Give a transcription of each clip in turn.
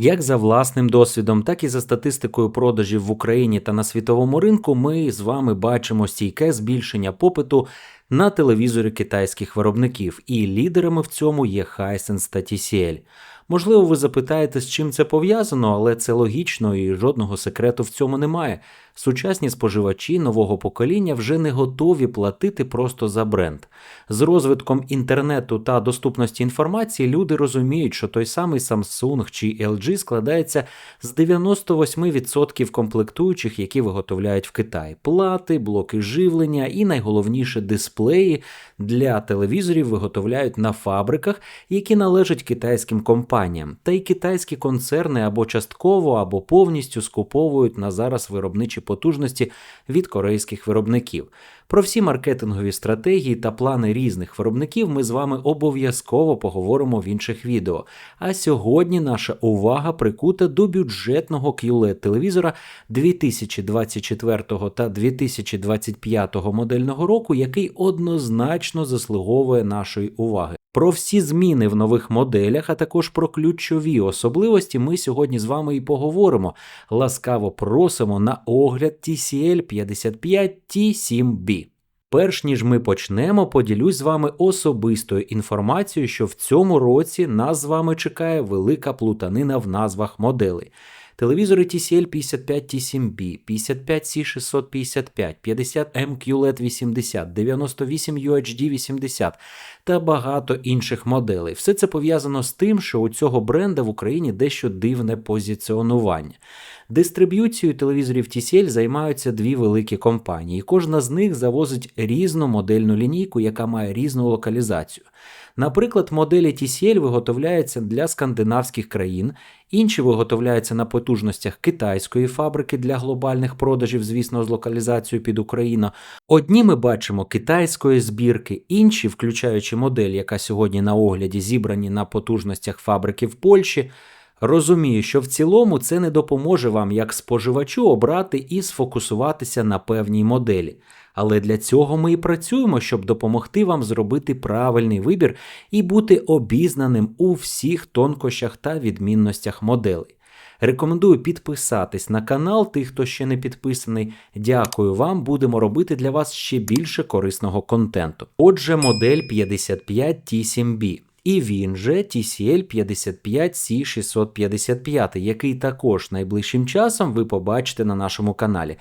Як за власним досвідом, так і за статистикою продажів в Україні та на світовому ринку, ми з вами бачимо стійке збільшення попиту на телевізори китайських виробників, і лідерами в цьому є Hisense та TCL. Можливо, ви запитаєте, з чим це пов'язано, але це логічно і жодного секрету в цьому немає. Сучасні споживачі нового покоління вже не готові платити просто за бренд. З розвитком інтернету та доступності інформації люди розуміють, що той самий Samsung чи LG складається з 98% комплектуючих, які виготовляють в Китаї: плати, блоки живлення і найголовніше дисплеї для телевізорів виготовляють на фабриках, які належать китайським компаніям. Та й китайські концерни або частково, або повністю скуповують на зараз виробничі потужності від корейських виробників. Про всі маркетингові стратегії та плани різних виробників ми з вами обов'язково поговоримо в інших відео. А сьогодні наша увага прикута до бюджетного qled телевізора 2024 та 2025 модельного року, який однозначно заслуговує нашої уваги. Про всі зміни в нових моделях, а також про ключові особливості ми сьогодні з вами і поговоримо. Ласкаво просимо на огляд TCL 55 T7B. Перш ніж ми почнемо, поділюсь з вами особистою інформацією, що в цьому році нас з вами чекає велика плутанина в назвах моделей. Телевізори TCL 55 T7B, 55 C655, 50 MQLED 80, 98 UHD 80 та багато інших моделей. Все це пов'язано з тим, що у цього бренда в Україні дещо дивне позиціонування. Дистриб'юцією телевізорів TCL займаються дві великі компанії. Кожна з них завозить різну модельну лінійку, яка має різну локалізацію. Наприклад, моделі TCL виготовляються для скандинавських країн, інші виготовляються на потужностях китайської фабрики для глобальних продажів, звісно, з локалізацією під Україну. Одні ми бачимо китайської збірки, інші, включаючи модель, яка сьогодні на огляді зібрані на потужностях фабрики в Польщі. Розумію, що в цілому це не допоможе вам як споживачу обрати і сфокусуватися на певній моделі. Але для цього ми і працюємо, щоб допомогти вам зробити правильний вибір і бути обізнаним у всіх тонкощах та відмінностях моделей. Рекомендую підписатись на канал, тих, хто ще не підписаний. Дякую вам, будемо робити для вас ще більше корисного контенту. Отже, модель 55 T7B. І він же TCL 55C655, який також найближчим часом ви побачите на нашому каналі.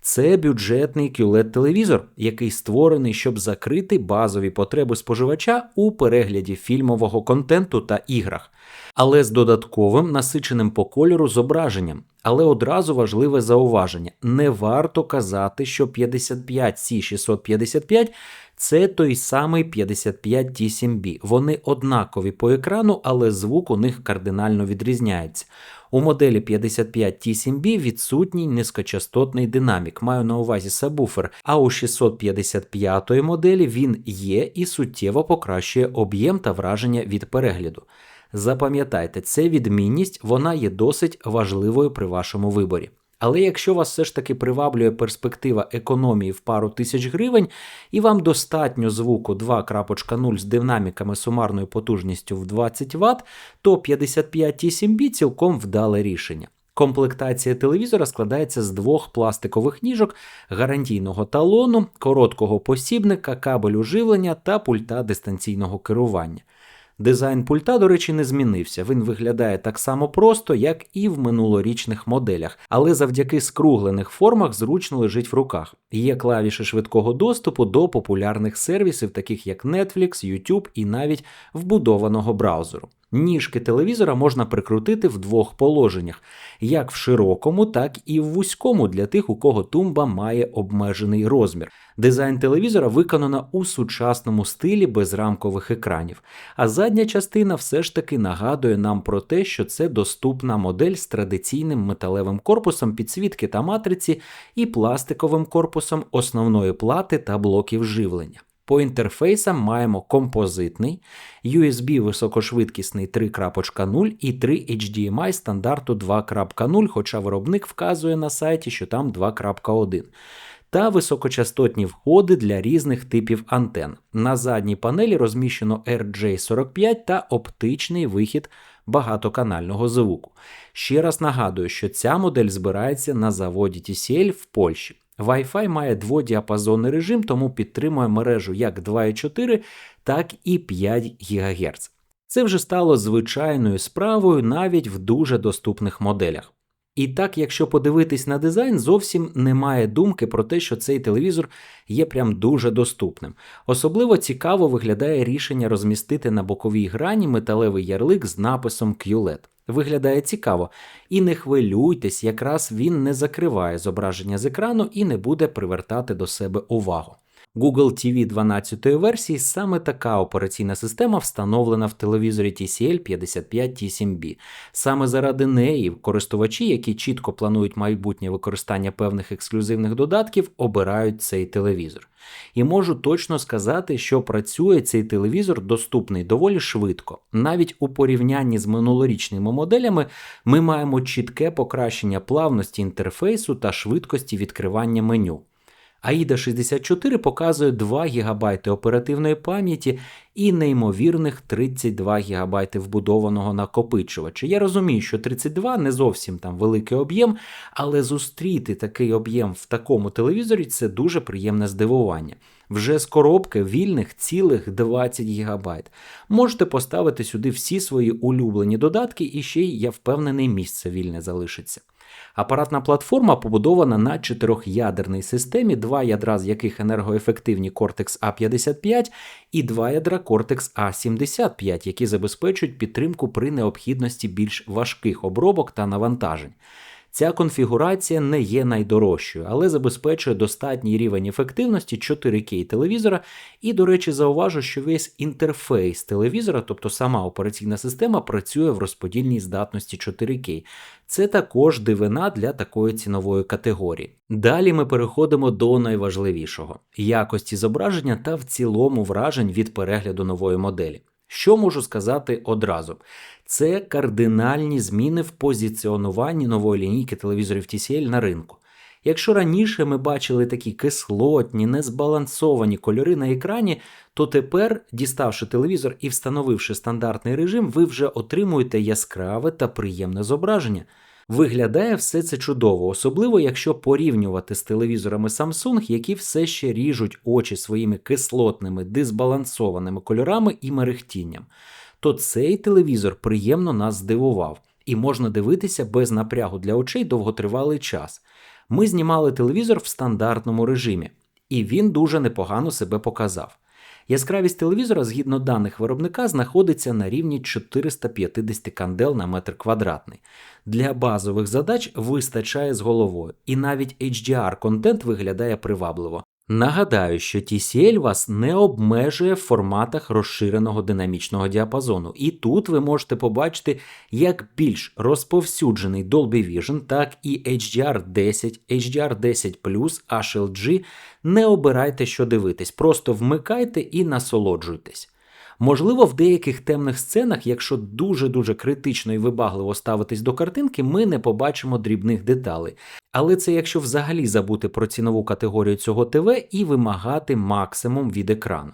Це бюджетний qled телевізор який створений, щоб закрити базові потреби споживача у перегляді фільмового контенту та іграх, але з додатковим насиченим по кольору зображенням. Але одразу важливе зауваження: не варто казати, що 55C655 це той самий 55 T7B. Вони однакові по екрану, але звук у них кардинально відрізняється. У моделі 55 T7B відсутній низькочастотний динамік, маю на увазі сабвуфер, а у 655 моделі він є і суттєво покращує об'єм та враження від перегляду. Запам'ятайте, це відмінність, вона є досить важливою при вашому виборі. Але якщо вас все ж таки приваблює перспектива економії в пару тисяч гривень, і вам достатньо звуку 2.0 з динаміками сумарною потужністю в 20 Вт, то 55 7B цілком вдале рішення. Комплектація телевізора складається з двох пластикових ніжок, гарантійного талону, короткого посібника, кабелю живлення та пульта дистанційного керування. Дизайн пульта, до речі, не змінився. Він виглядає так само просто, як і в минулорічних моделях, але завдяки скруглених формах зручно лежить в руках. Є клавіші швидкого доступу до популярних сервісів, таких як Netflix, YouTube і навіть вбудованого браузеру. Ніжки телевізора можна прикрутити в двох положеннях: як в широкому, так і в вузькому для тих, у кого тумба має обмежений розмір. Дизайн телевізора виконано у сучасному стилі без рамкових екранів, а задня частина все ж таки нагадує нам про те, що це доступна модель з традиційним металевим корпусом підсвітки та матриці і пластиковим корпусом основної плати та блоків живлення. По інтерфейсам маємо композитний, USB високошвидкісний 3.0 і 3 HDMI стандарту 2.0, хоча виробник вказує на сайті, що там 2.1. Та високочастотні входи для різних типів антен. На задній панелі розміщено RJ45 та оптичний вихід багатоканального звуку. Ще раз нагадую, що ця модель збирається на заводі TCL в Польщі. Wi-Fi має дводіапазонний режим, тому підтримує мережу як 2,4, так і 5 ГГц. Це вже стало звичайною справою навіть в дуже доступних моделях. І так, якщо подивитись на дизайн, зовсім немає думки про те, що цей телевізор є прям дуже доступним. Особливо цікаво виглядає рішення розмістити на боковій грані металевий ярлик з написом QLED. Виглядає цікаво. І не хвилюйтесь, якраз він не закриває зображення з екрану і не буде привертати до себе увагу. Google TV 12 версії саме така операційна система встановлена в телевізорі TCL 55 T7B. Саме заради неї користувачі, які чітко планують майбутнє використання певних ексклюзивних додатків, обирають цей телевізор. І можу точно сказати, що працює цей телевізор доступний доволі швидко. Навіть у порівнянні з минулорічними моделями ми маємо чітке покращення плавності інтерфейсу та швидкості відкривання меню. AIDA 64 показує 2 ГБ оперативної пам'яті і неймовірних 32 ГБ вбудованого накопичувача. Я розумію, що 32 не зовсім там великий об'єм, але зустріти такий об'єм в такому телевізорі це дуже приємне здивування. Вже з коробки вільних цілих 20 ГБ. Можете поставити сюди всі свої улюблені додатки, і ще й я впевнений, місце вільне залишиться. Апаратна платформа побудована на чотирьохядерній системі, два ядра з яких енергоефективні Cortex A55 і два ядра Cortex A75, які забезпечують підтримку при необхідності більш важких обробок та навантажень. Ця конфігурація не є найдорожчою, але забезпечує достатній рівень ефективності 4К телевізора. І, до речі, зауважу, що весь інтерфейс телевізора, тобто сама операційна система, працює в розподільній здатності 4К. Це також дивина для такої цінової категорії. Далі ми переходимо до найважливішого якості зображення та в цілому вражень від перегляду нової моделі. Що можу сказати одразу? Це кардинальні зміни в позиціонуванні нової лінійки телевізорів TCL на ринку. Якщо раніше ми бачили такі кислотні, незбалансовані кольори на екрані, то тепер, діставши телевізор і встановивши стандартний режим, ви вже отримуєте яскраве та приємне зображення. Виглядає все це чудово, особливо якщо порівнювати з телевізорами Samsung, які все ще ріжуть очі своїми кислотними, дисбалансованими кольорами і мерехтінням. То цей телевізор приємно нас здивував, і можна дивитися без напрягу для очей довготривалий час. Ми знімали телевізор в стандартному режимі, і він дуже непогано себе показав. Яскравість телевізора, згідно даних виробника, знаходиться на рівні 450 кандел на метр квадратний. Для базових задач вистачає з головою, і навіть HDR контент виглядає привабливо. Нагадаю, що TCL вас не обмежує в форматах розширеного динамічного діапазону, і тут ви можете побачити як більш розповсюджений Dolby Vision, так і HDR10, HDR10 HLG. Не обирайте, що дивитись, просто вмикайте і насолоджуйтесь. Можливо, в деяких темних сценах, якщо дуже-дуже критично і вибагливо ставитись до картинки, ми не побачимо дрібних деталей. Але це якщо взагалі забути про цінову категорію цього ТВ і вимагати максимум від екрану.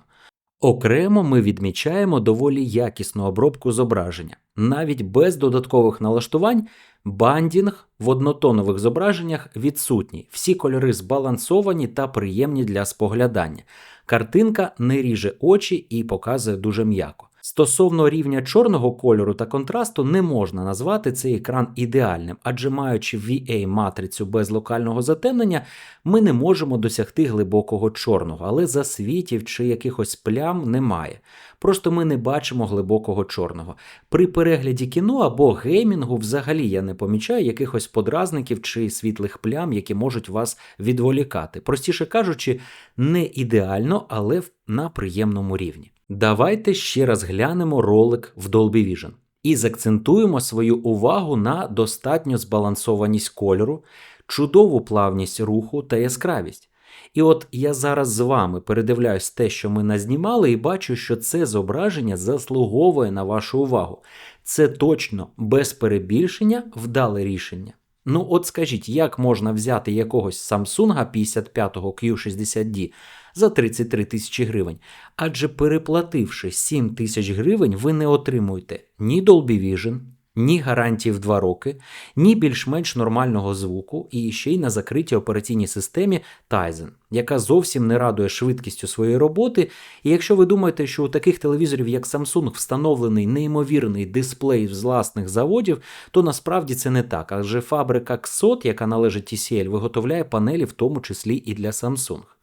Окремо ми відмічаємо доволі якісну обробку зображення. Навіть без додаткових налаштувань бандінг в однотонових зображеннях відсутній, всі кольори збалансовані та приємні для споглядання. Картинка не ріже очі і показує дуже м'яко. Стосовно рівня чорного кольору та контрасту, не можна назвати цей екран ідеальним, адже маючи VA-матрицю без локального затемнення, ми не можемо досягти глибокого чорного, але засвітів чи якихось плям немає. Просто ми не бачимо глибокого чорного. При перегляді кіно або геймінгу взагалі я не помічаю якихось подразників чи світлих плям, які можуть вас відволікати. Простіше кажучи, не ідеально, але на приємному рівні. Давайте ще раз глянемо ролик в Dolby Vision і закцентуємо свою увагу на достатньо збалансованість кольору, чудову плавність руху та яскравість. І от я зараз з вами передивляюсь те, що ми назнімали, і бачу, що це зображення заслуговує на вашу увагу. Це точно без перебільшення вдале рішення. Ну, от скажіть, як можна взяти якогось Samsung 55 Q60D за 33 тисячі гривень. Адже переплативши 7 тисяч гривень, ви не отримуєте ні Dolby Vision, ні гарантії в 2 роки, ні більш-менш нормального звуку, і ще й на закритій операційній системі Tizen, яка зовсім не радує швидкістю своєї роботи. І якщо ви думаєте, що у таких телевізорів, як Samsung, встановлений неймовірний дисплей з власних заводів, то насправді це не так. Адже фабрика XOT, яка належить TCL, виготовляє панелі, в тому числі і для Samsung.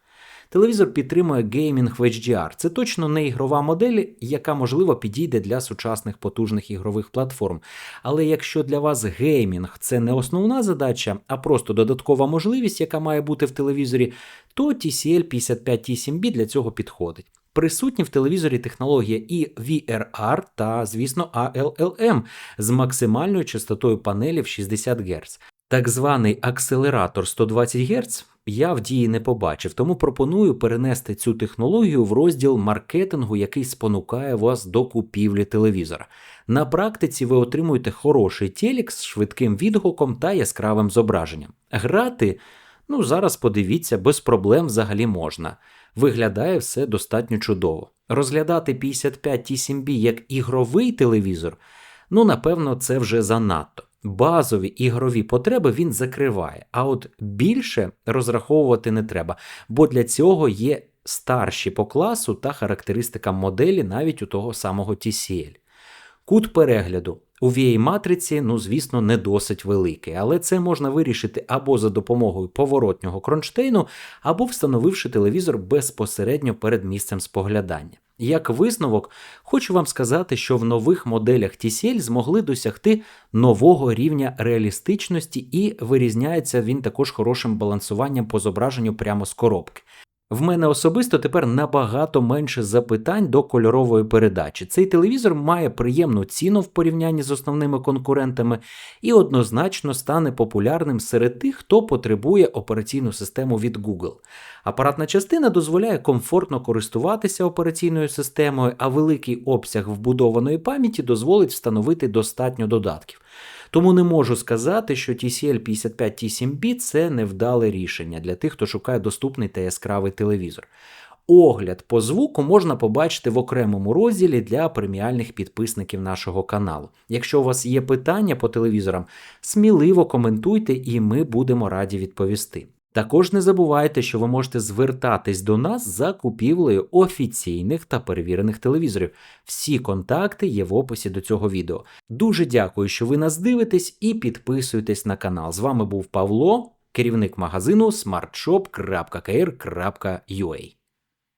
Телевізор підтримує геймінг в HDR. Це точно не ігрова модель, яка можливо підійде для сучасних потужних ігрових платформ. Але якщо для вас геймінг це не основна задача, а просто додаткова можливість, яка має бути в телевізорі, то TCL 55T7B для цього підходить. Присутні в телевізорі технологія і VRR та, звісно, ALLM з максимальною частотою панелі в 60 Гц. Так званий акселератор 120 Гц я в дії не побачив, тому пропоную перенести цю технологію в розділ маркетингу, який спонукає вас до купівлі телевізора. На практиці ви отримуєте хороший телек з швидким відгуком та яскравим зображенням. Грати, ну зараз подивіться, без проблем взагалі можна. Виглядає все достатньо чудово. Розглядати 55 T7B як ігровий телевізор, ну напевно, це вже занадто базові ігрові потреби він закриває. А от більше розраховувати не треба, бо для цього є старші по класу та характеристикам моделі навіть у того самого TCL. Кут перегляду у va матриці, ну, звісно, не досить великий, але це можна вирішити або за допомогою поворотнього кронштейну, або встановивши телевізор безпосередньо перед місцем споглядання. Як висновок, хочу вам сказати, що в нових моделях TCL змогли досягти нового рівня реалістичності і вирізняється він також хорошим балансуванням по зображенню прямо з коробки. В мене особисто тепер набагато менше запитань до кольорової передачі. Цей телевізор має приємну ціну в порівнянні з основними конкурентами і однозначно стане популярним серед тих, хто потребує операційну систему від Google. Апаратна частина дозволяє комфортно користуватися операційною системою, а великий обсяг вбудованої пам'яті дозволить встановити достатньо додатків. Тому не можу сказати, що TCL 55 t 7 b це невдале рішення для тих, хто шукає доступний та яскравий телевізор. Огляд по звуку можна побачити в окремому розділі для преміальних підписників нашого каналу. Якщо у вас є питання по телевізорам, сміливо коментуйте і ми будемо раді відповісти. Також не забувайте, що ви можете звертатись до нас за купівлею офіційних та перевірених телевізорів. Всі контакти є в описі до цього відео. Дуже дякую, що ви нас дивитесь і підписуєтесь на канал. З вами був Павло, керівник магазину smartshop.kr.ua.